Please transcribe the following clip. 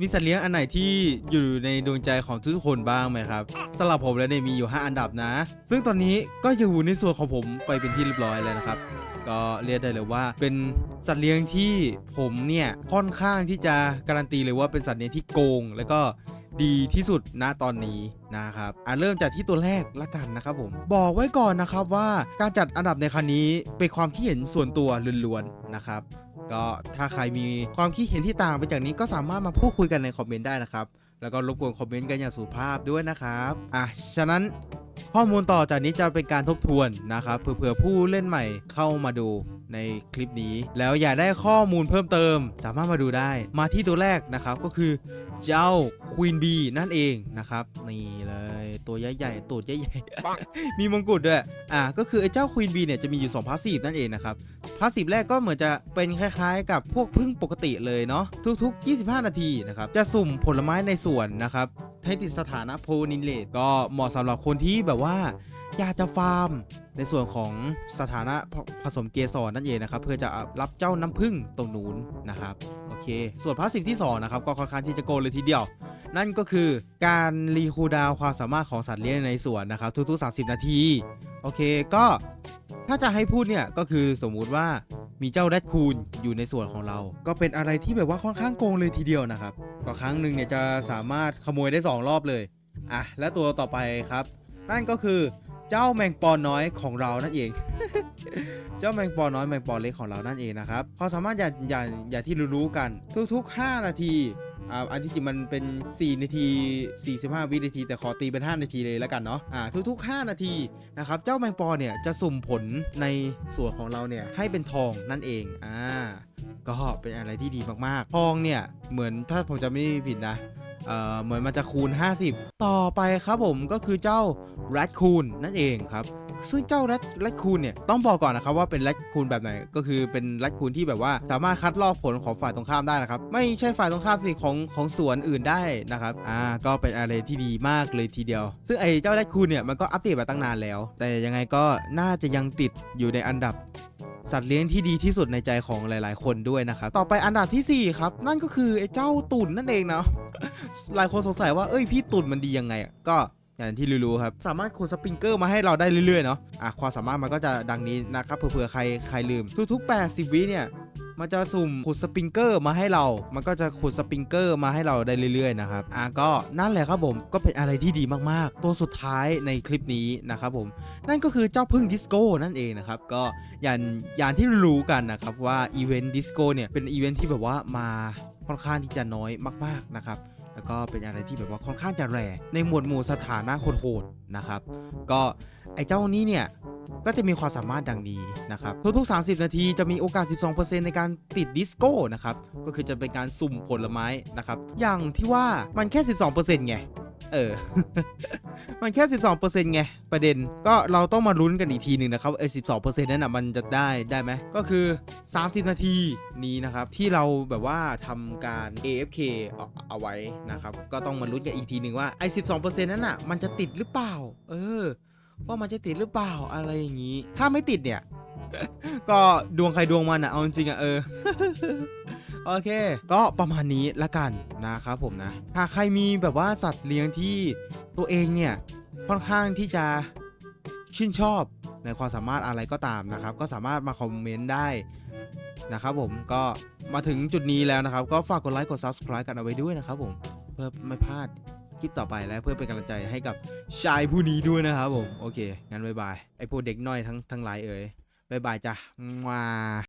มีสัตว์เลี้ยงอันไหนที่อยู่ในดวงใจของทุกคนบ้างไหมครับสำหรับผมแล้วเนี่ยมีอยู่ 5 อันดับนะ ซึ่งตอนนี้ก็อยู่ในส่วนของผมไปเป็นที่เรียบร้อยแล้วนะครับ ก็เรียกได้เลยว่า เป็นสัตว์เลี้ยงที่ผมเนี่ยค่อนข้างที่จะการันตีเลยว่าเป็นสัตว์เลี้ยงที่โกง แล้วก็ดีที่สุดณตอนนี้นะครับอะเริ่มจากที่ตัวแรกละกันนะครับผม บอกไว้ก่อนนะครับว่าการจัดอันดับในครั้งนี้เป็นความคิดเห็นส่วนตัวล้วนๆนะครับ ก็ถ้าใครมีความคิดเห็นที่ต่างไปจากนี้ก็สามารถมาพูดคุยกันในคอมเมนต์ได้นะครับ แล้วก็รบกวนคอมเมนต์กันอย่างสุภาพด้วยนะครับอะฉะนั้นข้อมูลต่อจากนี้จะเป็นการทบทวนนะครับเผื่อผู้เล่นใหม่เข้ามาดูในคลิปนี้ แล้วอยากได้ข้อมูลเพิ่มเติม สามารถมาดูได้ มาที่ตัวแรกนะครับก็คือเจ้าควีนบีนั่นเองนะครับนี่เลย ตัวใหญ่ๆตูดใหญ่ๆมีมงกุฎด้วยอะก็คือไอ้เจ้าควีนบีเนี่ยจะมีอยู่2พาสซีฟนั่นเองนะครับพาสซีฟแรกก็เหมือนจะเป็นคล้ายๆ กับพวกพึ่งปกติเลยเนาะทุกๆ 25 นาทีนะครับจะสุ่มผลไม้ในสวนนะครับให้ติดสถานะโพนินเลตก็เหมาะสำหรับคนที่แบบว่าอยากจะฟาร์มในส่วนของสถานะผผสมเกสรนั่นเองนะครับ เพื่อจะรับเจ้าน้ำผึ้งตรงนู้นนะครับ โอเค ส่วนพาสซีฟที่2นะครับ ก็ค่อนข้างที่จะโกนเลยทีเดียว นั่นก็คือการรีคูดาวความสามารถของสัตว์เลี้ยงในสวนนะครับทุกๆ 30 นาที โอเคก็ถ้าจะให้พูดเนี่ยก็คือสมมุติว่ามีเจ้าแรดคูนอยู่ในส่วนของเรา ก็เป็นอะไรที่แบบว่าค่อนข้างโกงเลยทีเดียวนะครับก็ครั้งหนึ่งเนี่ยจะสามารถขโมยได้ 2 รอบเลยอะและตัวต่อไปครับ นั่นก็คือเจ้าแมงปอน้อยของเรานั่นเอง เจ้าแมงปอน้อยแมงปอเล็กของเรานั่นเองนะครับความสามารถอย่างอย่างอย่างที่รู้ๆกันทุกๆ 5 นาที อ่าอันที่จริงมันเป็น 4 นาที 45 วินาที แต่ขอตีเป็น 5 นาทีเลยแล้วกันเนาะอ่าทุกๆ 5 นาทีนะครับเจ้าแมงปอเนี่ยจะสุ่มผลในส่วนของเราเนี่ยให้เป็นทองนั่นเองอ่าก็เป็นอะไรที่ดีมากๆทองเนี่ยเหมือนถ้าผมจะไม่ผิดนะเอ่อเหมือนมันจะคูณ 50 ต่อไปครับผมก็คือเจ้า r a d c o o n นั่นเองครับ ซึ่งเจ้า r a d r a d c o o n เนี่ยต้องบอกก่อนนะครับว่าเป็น r a d c o o n แบบไหนก็คือเป็น r a d c o o n ที่แบบว่าสามารถคัดลอกผลของฝ่ายตรงข้ามได้นะครับไม่ใช่ฝ่ายตรงข้ามสิของของสวนอื่นได้นะครับอ่าก็เป็นอะไรที่ดีมากเลยทีเดียว ซึ่งไอ้เจ้า r a d c o o n เนี่ยมันก็อัปเดตมาตั้งนานแล้ว แต่ยังไงก็น่าจะยังติดอยู่ในอันดับสัตว์เลี้ยงที่ดีที่สุดในใจของหลาย ๆ คนด้วยนะครับ ต่อไปอันดับทีสี่4 ครับ นั่นก็คือไอ้เจ้าตุ่นนั่นเองนะ หลายคนสงสัยว่า เอ้ยพี่ตุ่นมันดียังไง ก็ อย่างที่รู้ๆครับ สามารถขนสปริงเกอร์มาให้เราได้เรื่อยๆเนาะอะความสามารถมันก็จะดังนี้นะครับเผื่อใครใครลืม ทุกๆ 80 วิเนี่ยมันจะสุ่มขุดสปริงเกอร์มาให้เรา มันก็จะขุดสปริงเกอร์มาให้เราได้เรื่อยๆนะครับ อะก็นั่นแหละครับผม ก็เป็นอะไรที่ดีมากๆ ตัวสุดท้ายในคลิปนี้นะครับผม นั่นก็คือเจ้าพึ่งดิสโก้นั่นเองนะครับ ก็อย่างอย่างที่รู้กันนะครับว่าอีเวนต์ดิสโก้เนี่ยเป็นอีเวนต์ที่แบบว่ามาค่อนข้างที่จะน้อยมากๆนะครับ แล้วก็เป็นอะไรที่แบบว่าค่อนข้างจะแรงในหมวดหมู่สถานะโหดๆนะครับ ก็ไอ้เจ้านี้เนี่ยก็จะมีความสามารถดังนี้นะครับทุกๆ 30 นาทีจะมีโอกาส 12%ในการติดดิสโก้นะครับ ก็คือจะเป็นการสุ่มผลไม้นะครับ อย่างที่ว่ามันแค่ 12%ไง เออ มันแค่ 12%ไง ประเด็น ก็เราต้องมาลุ้นกันอีกทีหนึ่งนะครับไอ้12%นั้นอะมันจะได้ได้ไหม ก็คือ 30 นาทีนี้นะครับ ที่เราแบบว่าทำการ AFK เอาเอาไว้นะครับ ก็ต้องมาลุ้นกันอีกทีหนึ่งว่าไอ้12%นั้นอะมันจะติดหรือเปล่า เออ ว่ามันจะติดหรือเปล่าอะไรอย่างนี้ ถ้าไม่ติดเนี่ย ก็ดวงใครดวงมันอะ เอาจริงอะเออ โอเค ก็ประมาณนี้ละกันนะครับผมนะ หากใครมีแบบว่าสัตว์เลี้ยงที่ตัวเองเนี่ยค่อนข้างที่จะชื่นชอบในความสามารถอะไรก็ตามนะครับ ก็สามารถมาคอมเมนต์ได้นะครับผมก็มาถึงจุดนี้แล้วนะครับ ก็ฝากกดไลค์กด subscribe กันเอาไว้ด้วยนะครับผมเพื่อไม่พลาดคลิปต่อไปและเพื่อเป็นกำลังใจให้กับชายผู้นี้ด้วยนะครับผม โอเค งั้นบายบาย ไอพวกเด็กน้อยทั้งทั้งหลายเอ่ยบายบายจ้ะมา